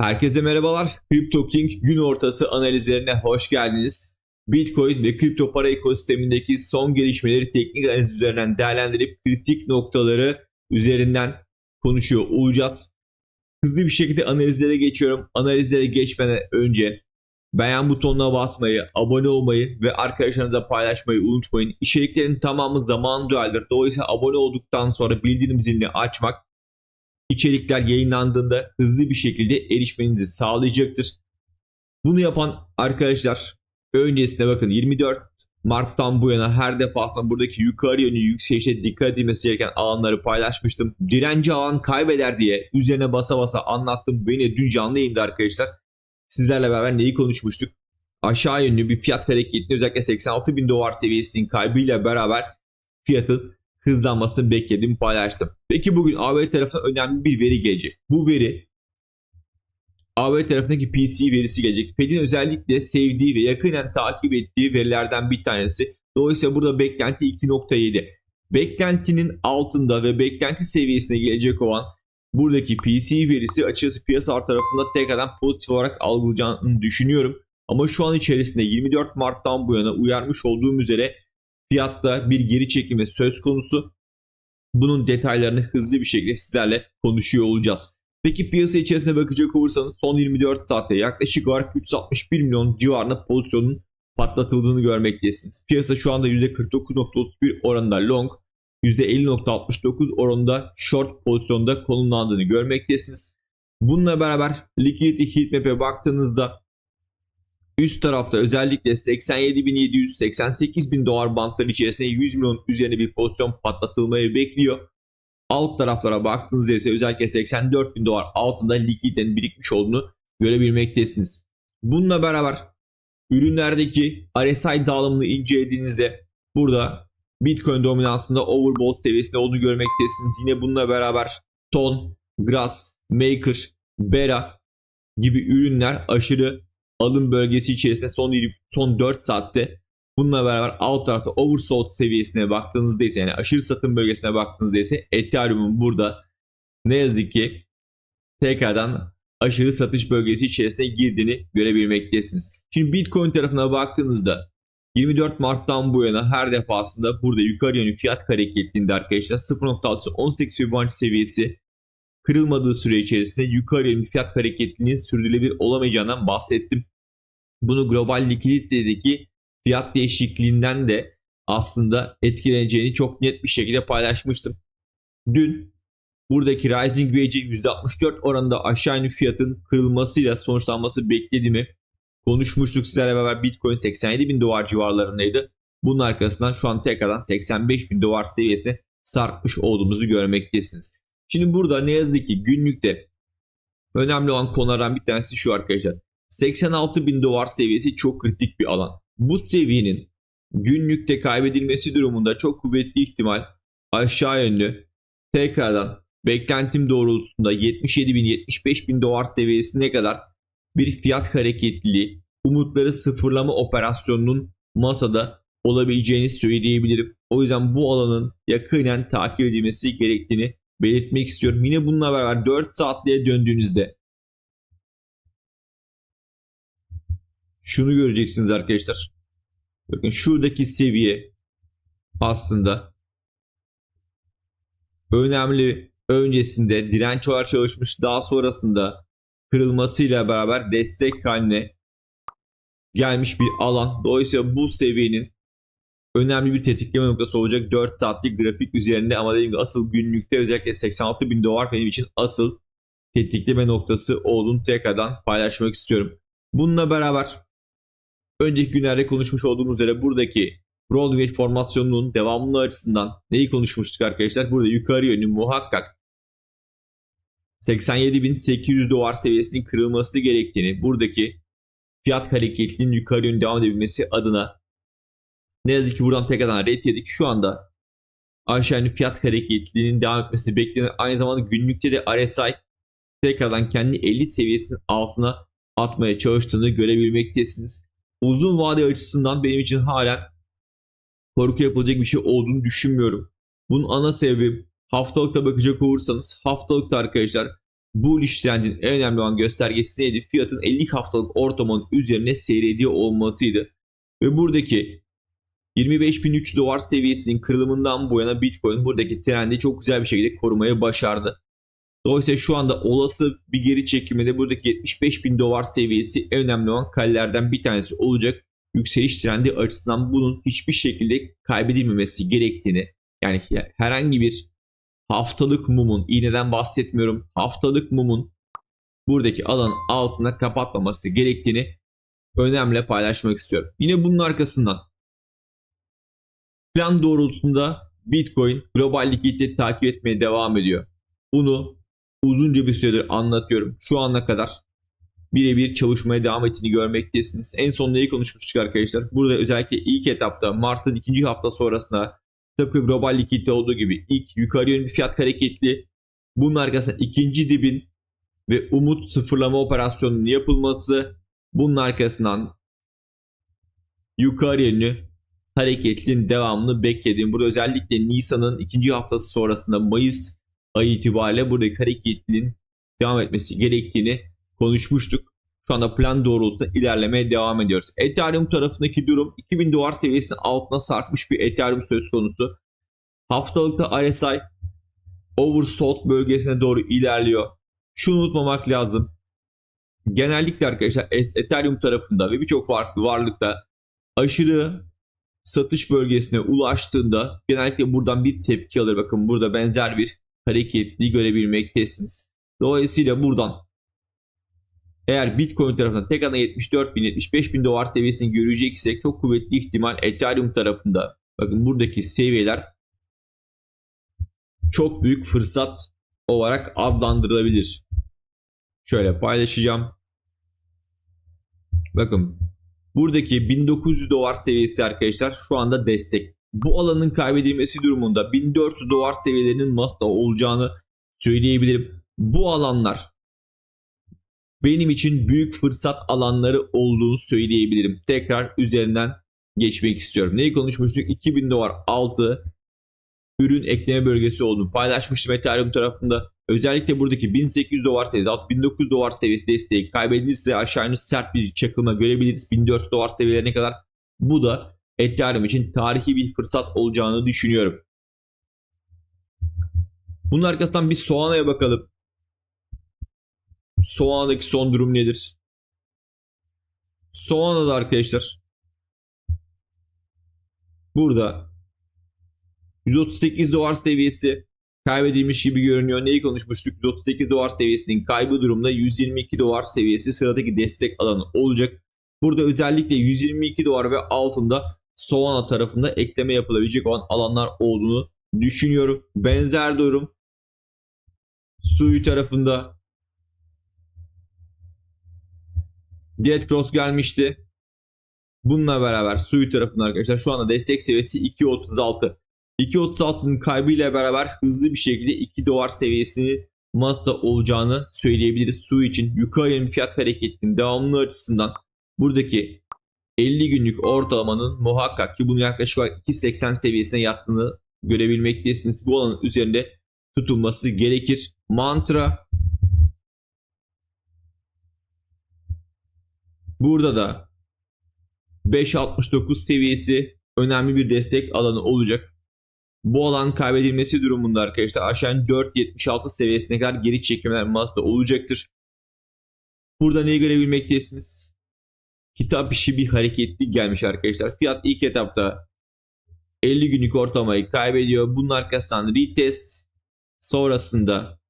Herkese merhabalar. Crypto King gün ortası analizlerine hoş geldiniz. Bitcoin ve kripto para ekosistemindeki son gelişmeleri teknik analiz üzerinden değerlendirip kritik noktaları üzerinden konuşuyor olacağız. Hızlı bir şekilde analizlere geçiyorum. Analizlere geçmeden önce beğen butonuna basmayı, abone olmayı ve arkadaşlarınıza paylaşmayı unutmayın. İçeriklerin tamamı zaman dueldir. Dolayısıyla abone olduktan sonra bildirim zilini açmak içerikler yayınlandığında hızlı bir şekilde erişmenizi sağlayacaktır. Bunu yapan arkadaşlar öncesinde bakın 24 Mart'tan bu yana her defasında buradaki yukarı yönlü yükselişe dikkat edilmesi gereken alanları paylaşmıştım. Direnci alan kaybeder diye üzerine basa basa anlattım. Beni dün canlı yayında arkadaşlar sizlerle beraber neyi konuşmuştuk? Aşağı yönlü bir fiyat hareketini özellikle 86 bin dolar seviyesinin kaybıyla beraber fiyatın hızlanmasını beklediğimi paylaştım. Peki bugün ABD tarafından önemli bir veri gelecek. Bu veri ABD tarafındaki PC verisi gelecek. Fed'in özellikle sevdiği ve yakinen takip ettiği verilerden bir tanesi. Dolayısıyla burada beklenti 2.7. Beklentinin altında ve beklenti seviyesine gelecek olan buradaki PC verisi açıkçası piyasalar tarafında tekrardan pozitif olarak algılayacağını düşünüyorum. Ama şu an içerisinde 24 Mart'tan bu yana uyarmış olduğum üzere fiyatta bir geri çekilme söz konusu. Bunun detaylarını hızlı bir şekilde sizlerle konuşuyor olacağız. Peki piyasa içerisine bakacak olursanız son 24 saatte yaklaşık olarak 361 milyon civarında pozisyonun patlatıldığını görmektesiniz. Piyasa şu anda %49.31 oranında long, %50.69 oranında short pozisyonda konumlandığını görmektesiniz. Bununla beraber liquidity heatmap'e baktığınızda Üst tarafta özellikle 87.700 bin dolar bantları içerisinde 100 milyon üzerine bir pozisyon patlatılmayı bekliyor. Alt taraflara baktığınızda ise özellikle 84 bin dolar altında likiditenin birikmiş olduğunu görebilmektesiniz. Bununla beraber ürünlerdeki RSI dağılımını incelediğinizde burada Bitcoin dominansında overbought seviyesinde olduğunu görmektesiniz. Yine bununla beraber Ton, Grass, Maker, Bera gibi ürünler aşırı alım bölgesi içerisinde son son 4 saatte bununla beraber alt tarafta oversold seviyesine baktığınızda ise yani aşırı satım bölgesine baktığınızda ise Ethereum'un burada ne yazık ki tekrardan aşırı satış bölgesi içerisine girdiğini görebilmektesiniz. Şimdi Bitcoin tarafına baktığınızda 24 Mart'tan bu yana her defasında burada yukarı yönlü fiyat hareketliğinde arkadaşlar 0.6 18 Fibonacci seviyesi kırılmadığı süre içerisinde yukarı yönlü fiyat hareketliliğinin sürdürülebilir olamayacağından bahsettim. Bunu global likiditedeki fiyat değişikliğinden de aslında etkileneceğini çok net bir şekilde paylaşmıştım. Dün buradaki Rising Wage'in %64 oranında aşağı yönlü fiyatın kırılmasıyla sonuçlanması beklediğimi konuşmuştuk sizlerle beraber Bitcoin 87 bin dolar civarlarındaydı. Bunun arkasından şu an tekrardan 85 bin dolar seviyesine sarkmış olduğumuzu görmektesiniz. Şimdi burada ne yazık ki günlükte önemli olan konulardan bir tanesi şu arkadaşlar. 86 bin dolar seviyesi çok kritik bir alan. Bu seviyenin günlükte kaybedilmesi durumunda çok kuvvetli ihtimal aşağı yönlü tekrardan beklentim doğrultusunda 77 bin 75 bin dolar seviyesine kadar bir fiyat hareketliliği umutları sıfırlama operasyonunun masada olabileceğini söyleyebilirim. O yüzden bu alanın yakinen takip edilmesi gerektiğini belirtmek istiyorum. Yine bununla beraber 4 saatliğe döndüğünüzde şunu göreceksiniz arkadaşlar. Bakın şuradaki seviye aslında önemli öncesinde direnç olarak çalışmış daha sonrasında kırılmasıyla beraber destek haline gelmiş bir alan. Dolayısıyla bu seviyenin önemli bir tetikleme noktası olacak 4 saatlik grafik üzerinde ama dediğim gibi asıl günlükte özellikle 86 bin dolar benim için asıl tetikleme noktası olduğunu tekrardan paylaşmak istiyorum. Bununla beraber önceki günlerde konuşmuş olduğumuz üzere buradaki Broadway formasyonunun devamlılığı açısından neyi konuşmuştuk arkadaşlar? Burada yukarı yönlü muhakkak 87.800 dolar seviyesinin kırılması gerektiğini, buradaki fiyat hareketliliğinin yukarı yönlü devam edebilmesi adına ne yazık ki buradan tekrardan red yedik. Şu anda aşağı yönlü fiyat hareketliliğinin devam etmesini beklenen aynı zamanda günlükte de RSI tekrardan kendi 50 seviyesinin altına atmaya çalıştığını görebilmektesiniz. Uzun vade açısından benim için halen korku yapılacak bir şey olduğunu düşünmüyorum. Bunun ana sebebi haftalıkta bakacak olursanız haftalıkta arkadaşlar bullish trendin en önemli olan göstergesi neydi? Fiyatın 50 haftalık ortamın üzerine seyrediyor olmasıydı. Ve buradaki 25.300 dolar seviyesinin kırılımından bu yana Bitcoin buradaki trendi çok güzel bir şekilde korumaya başardı. Dolayısıyla şu anda olası bir geri çekimde buradaki 75.000 dolar seviyesi en önemli olan kalelerden bir tanesi olacak. Yükseliş trendi açısından bunun hiçbir şekilde kaybedilmemesi gerektiğini yani herhangi bir haftalık mumun iğneden bahsetmiyorum haftalık mumun buradaki alan altına kapatmaması gerektiğini önemli paylaşmak istiyorum. Yine bunun arkasından plan doğrultusunda Bitcoin global likidite takip etmeye devam ediyor. Bunu uzunca bir süredir anlatıyorum. Şu ana kadar birebir çalışmaya devam ettiğini görmektesiniz. En son neyi konuşmuştuk arkadaşlar? Burada özellikle ilk etapta Mart'ın ikinci hafta sonrasında tıpkı global likidite olduğu gibi ilk yukarı yönlü fiyat hareketli bunun arkasında ikinci dibin ve umut sıfırlama operasyonunun yapılması bunun arkasından yukarı yönlü hareketliliğin devamını beklediğim. Burada özellikle Nisan'ın ikinci haftası sonrasında Mayıs ayı itibariyle buradaki hareketliliğin devam etmesi gerektiğini konuşmuştuk. Şu anda plan doğrultusunda ilerlemeye devam ediyoruz. Ethereum tarafındaki durum 2000 dolar seviyesinin altına sarkmış bir Ethereum söz konusu. Haftalıkta RSI oversold bölgesine doğru ilerliyor. Şunu unutmamak lazım. Genellikle arkadaşlar Ethereum tarafında ve birçok farklı varlıkta aşırı satış bölgesine ulaştığında genellikle buradan bir tepki alır. Bakın burada benzer bir hareketli görebilmektesiniz. Dolayısıyla buradan eğer Bitcoin tarafından tek ana 74 bin 75 bin dolar seviyesini görecek isek çok kuvvetli ihtimal Ethereum tarafında bakın buradaki seviyeler çok büyük fırsat olarak adlandırılabilir. Şöyle paylaşacağım. Bakın buradaki 1900 dolar seviyesi arkadaşlar şu anda destek. Bu alanın kaybedilmesi durumunda 1400 dolar seviyelerinin masada olacağını söyleyebilirim. Bu alanlar benim için büyük fırsat alanları olduğunu söyleyebilirim. Tekrar üzerinden geçmek istiyorum. Neyi konuşmuştuk? 2000 dolar altı ürün ekleme bölgesi olduğunu paylaşmıştım Ethereum tarafında. Özellikle buradaki 1800 dolar seviyesi, 1900 dolar seviyesi desteği kaybedilirse aşağı yönlü sert bir çakılma görebiliriz. 1400 dolar seviyelerine kadar. Bu da Ethereum için tarihi bir fırsat olacağını düşünüyorum. Bunun arkasından bir Soğana'ya bakalım. Soğan'daki son durum nedir? Soğan'da arkadaşlar burada 138 dolar seviyesi kaybedilmiş gibi görünüyor. Neyi konuşmuştuk? 138 dolar seviyesinin kaybı durumda 122 dolar seviyesi sıradaki destek alanı olacak. Burada özellikle 122 dolar ve altında Soğana tarafında ekleme yapılabilecek olan alanlar olduğunu düşünüyorum. Benzer durum Suyu tarafında Dead Cross gelmişti. Bununla beraber suyu tarafında arkadaşlar şu anda destek seviyesi 2.36. 2.36'nın kaybıyla beraber hızlı bir şekilde 2 dolar seviyesini masada olacağını söyleyebiliriz su için. Yukarı yönlü fiyat hareketinin devamlı açısından buradaki 50 günlük ortalamanın muhakkak ki bunu yaklaşık olarak 2.80 seviyesine yattığını görebilmektesiniz. Bu alanın üzerinde tutulması gerekir. Mantra Burada da 5.69 seviyesi önemli bir destek alanı olacak. Bu alan kaybedilmesi durumunda arkadaşlar aşağı 4.76 seviyesine kadar geri çekimler masada olacaktır. Burada neyi görebilmektesiniz? Kitap işi bir hareketli gelmiş arkadaşlar. Fiyat ilk etapta 50 günlük ortalamayı kaybediyor. Bunun arkasından retest sonrasında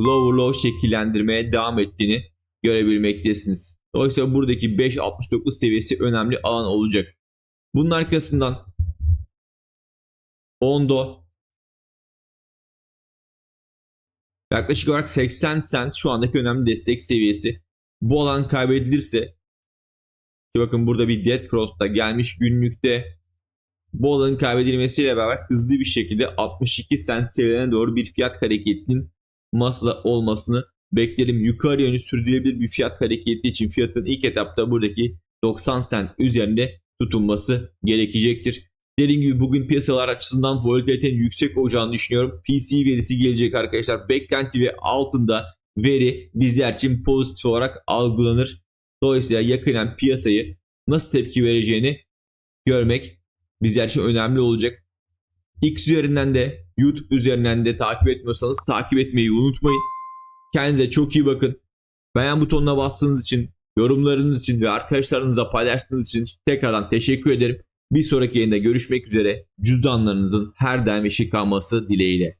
lower low şekillendirmeye devam ettiğini görebilmektesiniz. Dolayısıyla buradaki 5.69 seviyesi önemli alan olacak. Bunun arkasından Ondo yaklaşık olarak 80 cent şu andaki önemli destek seviyesi. Bu alan kaybedilirse ki bakın burada bir dead cross da gelmiş günlükte bu alanın kaybedilmesiyle beraber hızlı bir şekilde 62 cent seviyelerine doğru bir fiyat hareketinin masada olmasını beklerim. Yukarı yönlü sürdürülebilir bir fiyat hareketi için fiyatın ilk etapta buradaki 90 cent üzerinde tutulması gerekecektir. Dediğim gibi bugün piyasalar açısından volatilitenin yüksek olacağını düşünüyorum. PC verisi gelecek arkadaşlar. Beklenti ve altında veri bizler için pozitif olarak algılanır. Dolayısıyla yakinen piyasayı nasıl tepki vereceğini görmek bizler için önemli olacak. X üzerinden de YouTube üzerinden de takip etmiyorsanız takip etmeyi unutmayın. Kendinize çok iyi bakın. Beğen butonuna bastığınız için, yorumlarınız için ve arkadaşlarınızla paylaştığınız için tekrardan teşekkür ederim. Bir sonraki yayında görüşmek üzere. Cüzdanlarınızın her daim eşik kalması dileğiyle.